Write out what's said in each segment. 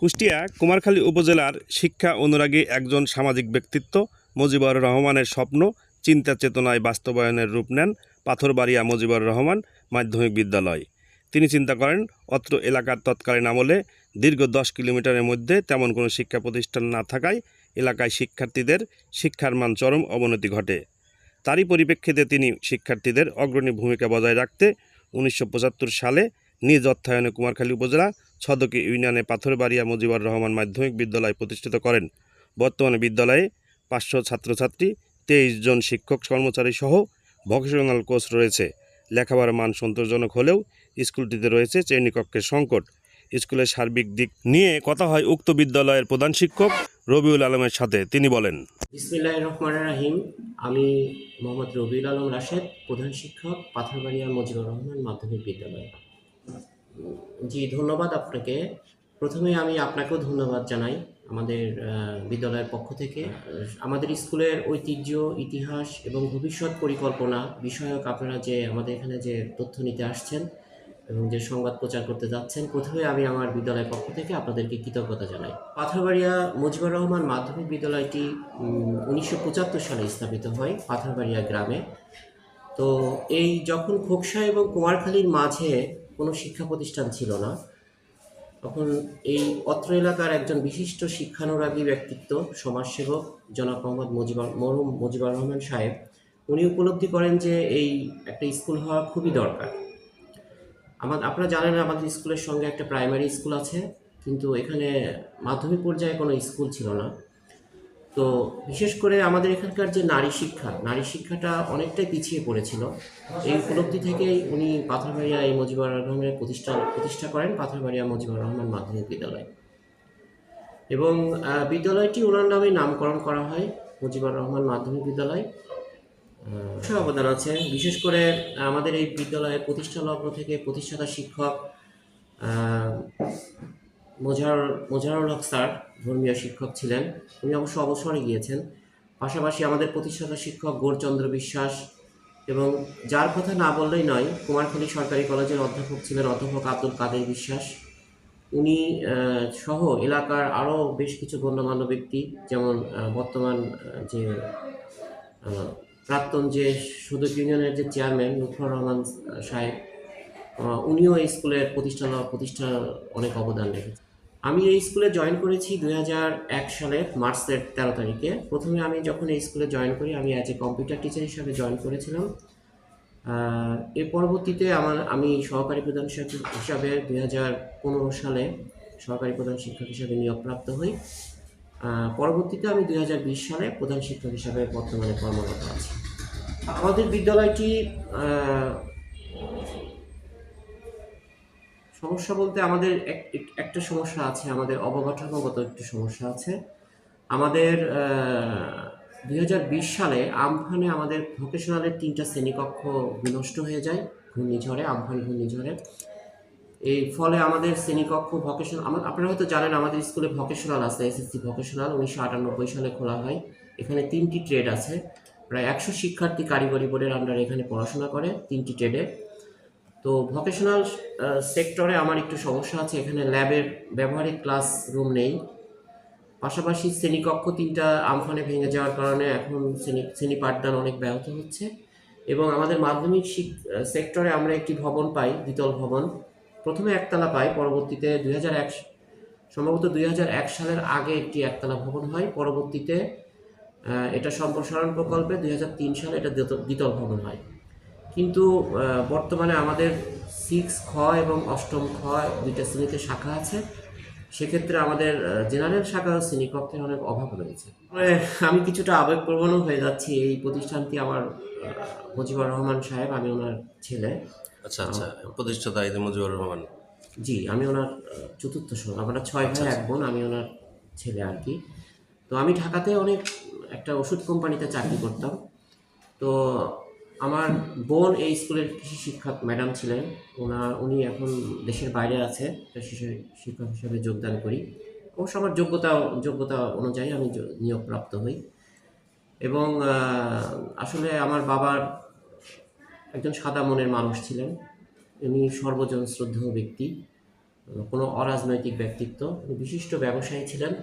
কুষ্টিয়া কুমারখালী উপজেলার শিক্ষা অনুরাগী একজন সামাজিক ব্যক্তিত্ব মুজিবুর রহমানের স্বপ্ন, চিন্তা চেতনায় বাস্তবায়নের রূপ নেন পাথরবাড়িয়া মুজিবুর রহমান মাধ্যমিক বিদ্যালয়। তিনি চিন্তা করেন, অত্র এলাকার তৎকালীন আমলে দীর্ঘ দশ কিলোমিটারের মধ্যে তেমন কোনো শিক্ষা প্রতিষ্ঠান না থাকায় এলাকায় শিক্ষার্থীদের শিক্ষার মান চরম অবনতি ঘটে। তারই পরিপ্রেক্ষিতে তিনি শিক্ষার্থীদের অগ্রণী ভূমিকা বজায় রাখতে উনিশশো পঁচাত্তর সালে নিজ অর্থায়নে কুমারখালী উপজেলা ছদকি ইউনিয়নে পাথরবাড়িয়া মুজিবুর রহমান মাধ্যমিক বিদ্যালয় প্রতিষ্ঠিত করেন। বর্তমানে বিদ্যালয়ে পাঁচশো ছাত্রছাত্রী, তেইশ জন শিক্ষক কর্মচারী সহ ভকেশনাল কোর্স রয়েছে। লেখাপড়ার মান সন্তোষজনক হলেও স্কুলটিতে রয়েছে শ্রেণীকক্ষের সংকট। স্কুলের সার্বিক দিক নিয়ে কথা হয় উক্ত বিদ্যালয়ের প্রধান শিক্ষক রবিউল আলমের সাথে। তিনি বলেন বিসমিল্লাহ রহমান রাহিম। আমি মোহাম্মদ রবিউল আলম রাশেদ, প্রধান শিক্ষক, পাথরবাড়িয়া মজিবুর রহমান মাধ্যমিক বিদ্যালয়। জি, ধন্যবাদ আপনাকে। প্রথমে আমি আপনাকেও ধন্যবাদ জানাই আমাদের বিদ্যালয়ের পক্ষ থেকে। আমাদের স্কুলের ঐতিহ্য, ইতিহাস এবং ভবিষ্যৎ পরিকল্পনা বিষয়ক আপনারা যে, আমাদের এখানে যে তথ্য নিতে আসছেন এবং যে সংবাদ প্রচার করতে যাচ্ছেন, প্রথমে আমি আমার বিদ্যালয়ের পক্ষ থেকে আপনাদেরকে কৃতজ্ঞতা জানাই। পাথরবাড়িয়া মুজিবুর রহমান মাধ্যমিক বিদ্যালয়টি উনিশশো পঁচাত্তর সালে স্থাপিত হয় পাথরবাড়িয়া গ্রামে। তো এই যখন খোকসা এবং কুমারখালীর মাঝে কোনো শিক্ষা প্রতিষ্ঠান ছিল না। তখন এই অত্র এলাকার একজন বিশিষ্ট শিক্ষানুরাগী ব্যক্তিত্ব, সমাজসেবক জনাব মোহাম্মদ মুজিবুর, মরহুম মুজিবুর রহমান সাহেব, উনি উপলব্ধি করেন যে এই একটা স্কুল হওয়া খুবই দরকার। আমার, আপনারা জানেন আমাদের স্কুলের সঙ্গে একটা প্রাইমারি স্কুল আছে, কিন্তু এখানে মাধ্যমিক পর্যায়ে কোনো স্কুল ছিল না। তো বিশেষ করে আমাদের এখানকার যে নারী শিক্ষা, নারী শিক্ষাটা অনেকটাই পিছিয়ে পড়েছিল। এই উপলব্ধি থেকেই উনি পাথরবাড়িয়া এই মুজিবুর রহমানের প্রতিষ্ঠা প্রতিষ্ঠা করেন পাথরবাড়িয়া মুজিবুর রহমান মাধ্যমিক বিদ্যালয়। এবং বিদ্যালয়টি ওনার নামে নামকরণ করা হয়, মুজিবুর রহমান মাধ্যমিক বিদ্যালয়। অবদান আছে। বিশেষ করে আমাদের এই বিদ্যালয়ের প্রতিষ্ঠা লগ্ন থেকে প্রতিষ্ঠাতা শিক্ষক আহ, মোজার মোজারুল হক স্যার ধর্মীয় শিক্ষক ছিলেন। উনি অবশ্য অবসরে গিয়েছেন। পাশাপাশি আমাদের প্রতিষ্ঠাতা শিক্ষক গৌরচন্দ্র বিশ্বাস এবং যার কথা না বললেই নয় কুমারখালী সরকারি কলেজের অধ্যাপক ছিলেন অধ্যাপক আব্দুল কাদের বিশ্বাস। উনি সহ এলাকার আরও বেশ কিছু গণ্যমান্য ব্যক্তি যেমন বর্তমান যে প্রাক্তন যে সদর ইউনিয়নের যে চেয়ারম্যান লুৎফর রহমান সাহেব উনিও এই স্কুলের প্রতিষ্ঠা প্রতিষ্ঠা অনেক অবদান রেখেছেন। আমি এই স্কুলে জয়েন করেছি দুই এক সালের মার্চের তেরো তারিখে। প্রথমে আমি যখন এই স্কুলে জয়েন করি, আমি অ্যাজ এ কম্পিউটার টিচার হিসাবে জয়েন করেছিলাম। এর পরবর্তীতে আমার, আমি সহকারী প্রধান শিক্ষক হিসাবে দুই হাজার পনেরো সালে সহকারী প্রধান শিক্ষক হিসাবে নিয়োগপ্রাপ্ত হই। পরবর্তীতে আমি দুই হাজার বিশ সালে প্রধান শিক্ষক হিসাবে বর্তমানে কর্মরত আছি। আমাদের বিদ্যালয়টি সমস্যা বলতে আমাদের এক- এক- একটা সমস্যা আছে, আমাদের অবকাঠামোগত একটু সমস্যা আছে। আমাদের দুই হাজার বিশ সালে আমফানে আমাদের ভোকেশনালের তিনটা শ্রেণীকক্ষ বিনষ্ট হয়ে যায়, ঘূর্ণিঝড়ে, আমফান ঘূর্ণিঝড়ে। এই ফলে আমাদের শ্রেণীকক্ষ ভকেশনাল আপনারা হয়তো জানেন আমাদের স্কুলে ভকেশনাল আছে, এসএসসি ভকেশনাল, উনিশশো আটানব্বই সালে খোলা হয়। এখানে তিনটি ট্রেড আছে। প্রায় একশো শিক্ষার্থী কারিগরি বোর্ডের আন্ডারে এখানে পড়াশোনা করে তিনটি ট্রেডে। তো ভকেশনাল সেক্টরে আমার একটু সমস্যা আছে, এখানে ল্যাবের ব্যবহারিক ক্লাস রুম নেই। পাশাপাশি শ্রেণীকক্ষ তিনটা আমফানে ভেঙে যাওয়ার কারণে এখন শ্রেণি শ্রেণি পাঠদান অনেক ব্যাহত হচ্ছে। এবং আমাদের মাধ্যমিক সেক্টরে আমরা একটি ভবন পাই, দ্বিতল ভবন। প্রথমে একতলা পাই, পরবর্তীতে দুই হাজার এক সম্ভবত দুই হাজার এক সালের আগে একটি একতলা ভবন হয়। পরবর্তীতে এটা সম্প্রসারণ প্রকল্পে দুই হাজার তিন সালে এটা দ্বিতল ভবন হয়। কিন্তু বর্তমানে আমাদের সিক্স খ এবং অষ্টম খ দুইটা শ্রেণীতে শাখা আছে। সেক্ষেত্রে আমাদের জেনারেল শাখা ও শ্রেণীকক্ষের অনেক অভাব রয়েছে। আমি কিছুটা আবেগপ্রবণও হয়ে যাচ্ছি। এই প্রতিষ্ঠানটি আমার মুজিবুর রহমান সাহেব আমি ওনার ছেলে। আচ্ছা আচ্ছা। প্রতিষ্ঠাতা এই মুজিবুর রহমান। জি আমি ওনার চতুর্থ সন্তান আমরা ছয় ভাই এক বোন আমি ওনার ছেলে আর কি। তো আমি ঢাকাতে অনেক একটা ওষুধ কোম্পানিতে চাকরি করতাম। তো আমার বোন এই স্কুলের কৃষি শিক্ষক ম্যাডাম ছিলেন। ওনার উনি এখন দেশের বাইরে আছে শিশু- শিক্ষক হিসেবে যোগদান করি। অবশ্য আমার যোগ্যতা যোগ্যতা অনুযায়ী আমি নিয়োগপ্রাপ্ত হই। এবং আসলে আমার বাবার একজন সাদা মনের মানুষ ছিলেন। উনি সর্বজন শ্রদ্ধেয় ব্যক্তি, কোনো অরাজনৈতিক ব্যক্তিত্ব। বিশিষ্ট ব্যবসায়ী ছিলেন।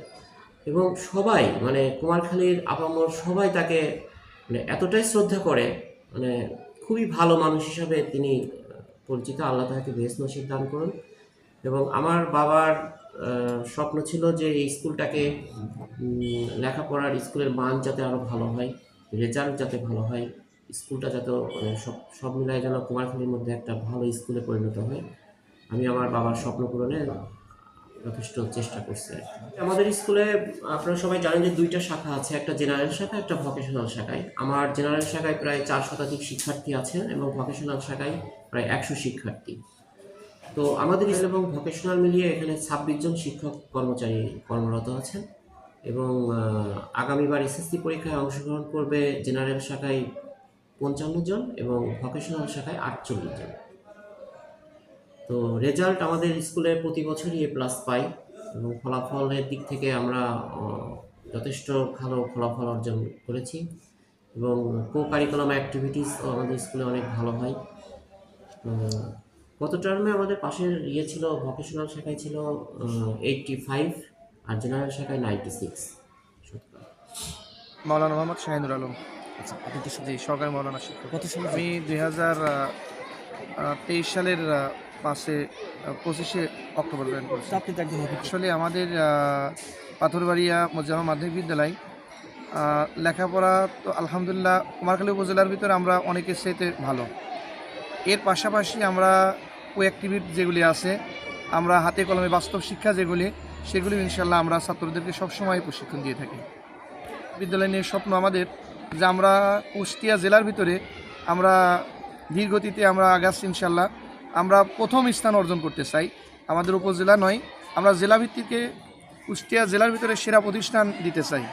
এবং সবাই মানে কুমারখালীর আপামর সবাই তাকে মানে এতটাই শ্রদ্ধা করে মানে খুবই ভালো মানুষ হিসাবে তিনি পরিচিত, আল্লাহ তাকে বেশ নসিব দান করুন। এবং আমার বাবার স্বপ্ন ছিল যে এই স্কুলটাকে লেখাপড়ার স্কুলের মান যাতে আরও ভালো হয়, রেজাল্ট যাতে ভালো হয়, স্কুলটা যাতে মানে সব সব মিলাই যেন কুমারখালীর মধ্যে একটা ভালো স্কুলে পরিণত হয়। আমি আমার বাবার স্বপ্ন পূরণে যথেষ্ট চেষ্টা করছে আমাদের স্কুলে, আপনারা সবাই জানেন যে দুইটা শাখা আছে, একটা জেনারেল শাখা, একটা ভকেশনাল শাখায়। আমার জেনারেল শাখায় প্রায় চার শতাধিক শিক্ষার্থী আছেন এবং ভকেশনাল শাখায় প্রায় একশো শিক্ষার্থী। তো আমাদের এবং ভকেশনাল মিলিয়ে এখানে ছাব্বিশ জন শিক্ষক কর্মচারী কর্মরত আছেন এবং আগামীবার এসএসসি পরীক্ষায় অংশগ্রহণ করবে জেনারেল শাখায় পঞ্চান্ন জন এবং ভকেশনাল শাখায় আটচল্লিশ জন। তো রেজাল্ট আমাদের স্কুলে প্রতি বছরই এ প্লাস পাই এবং ফলাফলের দিক থেকে আমরা যথেষ্ট ভালো ফলাফল অর্জন করেছি এবং কো কারিকুলাম অ্যাক্টিভিটিস আমাদের স্কুলে অনেক ভালো হয়। গত টার্মে আমাদের পাশের ইয়ে ছিল ভকেশনাল শাখায় ছিল এইটটি ফাইভ আর জেনারেল শাখায় নাইনটি সিক্স মাওলানা মোহাম্মদ শাহিনুর আলম। আচ্ছা আপনি কি সরকারি মাওলানা শিক্ষক? আমি দুই হাজার তেইশ সালের পাঁচে পঁচিশে অক্টোবর জয়েন করছি। আসলে আমাদের পাথরবাড়িয়া মজ্জামা মাধ্যমিক বিদ্যালয় লেখাপড়া তো আলহামদুলিল্লাহ কুমারখালী উপজেলার ভিতরে আমরা অনেকের সাথে ভালো। এর পাশাপাশি আমরা ও অ্যাক্টিভিটি যেগুলি আছে আমরা হাতে কলমে বাস্তব শিক্ষা যেগুলি সেগুলি ইনশাল্লাহ আমরা ছাত্রদেরকে সবসময় প্রশিক্ষণ দিয়ে থাকি। বিদ্যালয় নিয়ে স্বপ্ন আমাদের যে আমরা কুষ্টিয়া জেলার ভিতরে আমরা ধীরগতিতে আমরা আগাচ্ছি ইনশাল্লাহ আমরা প্রথম স্থান অর্জন করতে চাই। আমাদের উপজেলা নয়, আমরা জেলাভিত্তিকে কুষ্টিয়া জেলার ভিতরে সেরা প্রতিষ্ঠান দিতে চাই।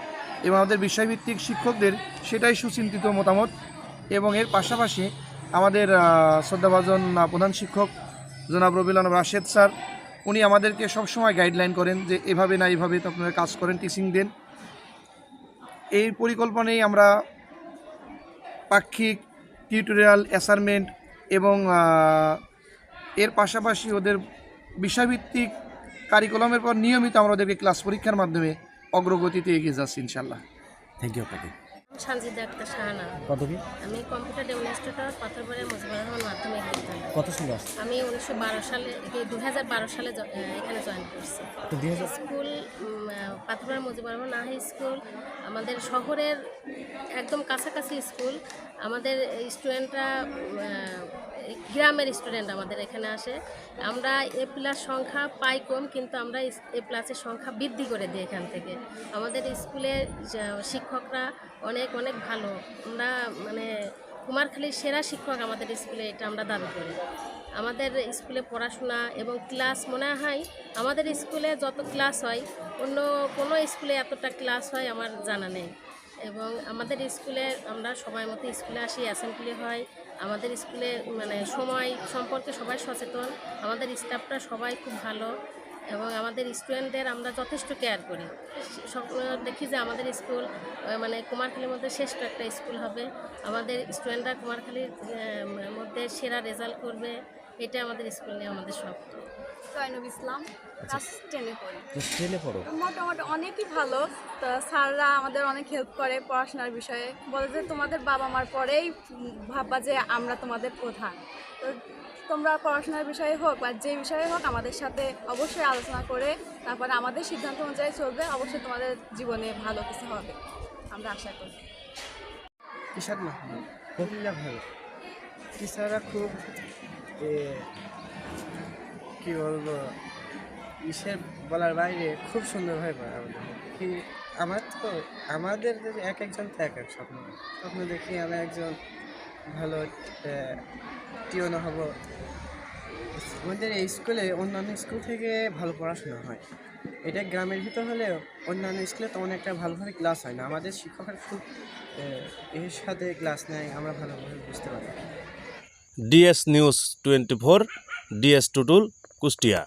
এবং আমাদের বিষয়ভিত্তিক শিক্ষকদের সেটাই সুচিন্তিত মতামত। এবং এর পাশাপাশি আমাদের শ্রদ্ধাভাজন প্রধান শিক্ষক জনাব আলম রাশেদ স্যার, উনি আমাদেরকে সবসময় গাইডলাইন করেন যে এভাবে না এভাবে তো আপনারা কাজ করেন টিচিং দেন। এই পরিকল্পনায় আমরা পাক্ষিক টিউটোরিয়াল অ্যাসাইনমেন্ট এবং এর পাশাপাশি ওদের বিষয়ভিত্তিক কারিকুলামের পর নিয়মিত আমরা ওদেরকে ক্লাস পরীক্ষার মাধ্যমে অগ্রগতিতে এগিয়ে যাচ্ছি ইনশাল্লাহ থ্যাংক ইউ আপনাকে আক্তার শাহানা। আমি কম্পিউটার ডেমনস্ট্রেটর পাথরবাড়িয়া মুজিবুর রহমান মাধ্যমিক বিদ্যালয়। কত সালে আমি উনিশশো বারো সালে দু হাজার বারো সালে এখানে জয়েন করছি। তো দুই হাজার স্কুল পাথরবাড়িয়া মুজিবুর রহমান নাহি স্কুল আমাদের শহরের একদম কাছাকাছি স্কুল। আমাদের স্টুডেন্টরা গ্রামের স্টুডেন্ট আমাদের এখানে আসে। আমরা এ প্লাস সংখ্যা পাই কম, কিন্তু আমরা এ প্লাসের সংখ্যা বৃদ্ধি করে দিই এখান থেকে। আমাদের স্কুলের শিক্ষকরা অনেক অনেক ভালো। আমরা মানে কুমারখালীর সেরা শিক্ষক আমাদের স্কুলে এটা আমরা দাবি করি। আমাদের স্কুলে পড়াশোনা এবং ক্লাস মনে হয়, আমাদের স্কুলে যত ক্লাস হয়, অন্য কোনো স্কুলে এতটা ক্লাস হয় আমার জানা নেই। এবং আমাদের স্কুলে আমরা সময় মতো স্কুলে আসি অ্যাসেম্বলি হয় আমাদের স্কুলে মানে সময় সম্পর্কে সবাই সচেতন। আমাদের স্টাফরা সবাই খুব ভালো এবং আমাদের স্টুডেন্টদের আমরা যথেষ্ট কেয়ার করি। সব, দেখি যে আমাদের স্কুল মানে কুমারখালীর মধ্যে শ্রেষ্ঠ একটা স্কুল হবে। আমাদের স্টুডেন্টরা কুমারখালীর মধ্যে সেরা রেজাল্ট করবে। এটা আমাদের স্কুল নিয়ে আমাদের স্বপ্ন জয়নব ইসলাম ক্লাস টেনে পড়ি। ট্রেনে পড়ো? মোটামুটি অনেকই ভালো। তো স্যাররা আমাদের অনেক হেল্প করে পড়াশোনার বিষয়ে। বলে যে তোমাদের বাবা মার পরেই ভাববা যে আমরা তোমাদের প্রধান। তো তোমরা পড়াশোনার বিষয়ে হোক বা যে বিষয়ে হোক আমাদের সাথে অবশ্যই আলোচনা করে তারপরে আমাদের সিদ্ধান্ত অনুযায়ী চলবে। অবশ্যই তোমাদের জীবনে ভালো কিছু হবে। আমরা আশা করি। মাহমুদ খুবই ভালো টিচাররা খুব এ, কি বলব? ইসের বলার বাইরে খুব সুন্দরভাবে পড়ায় আমাদের। কি, আমার তো, আমাদের এক একজন তো এক এক স্বপ্ন। স্বপ্ন দেখি আমি একজন ভালো টিওনো হব। আমাদের এই স্কুলে অন্যান্য স্কুল থেকে ভালো পড়াশোনা হয়। এটা গ্রামের ভিতর হলেও অন্যান্য স্কুলে তেমন একটা ভালোভাবে ক্লাস হয় না। আমাদের শিক্ষকের খুব এর সাথে ক্লাস নেয়, আমরা ভালোভাবে বুঝতে পারি। DS news twenty four DS Tutul. Kushtia.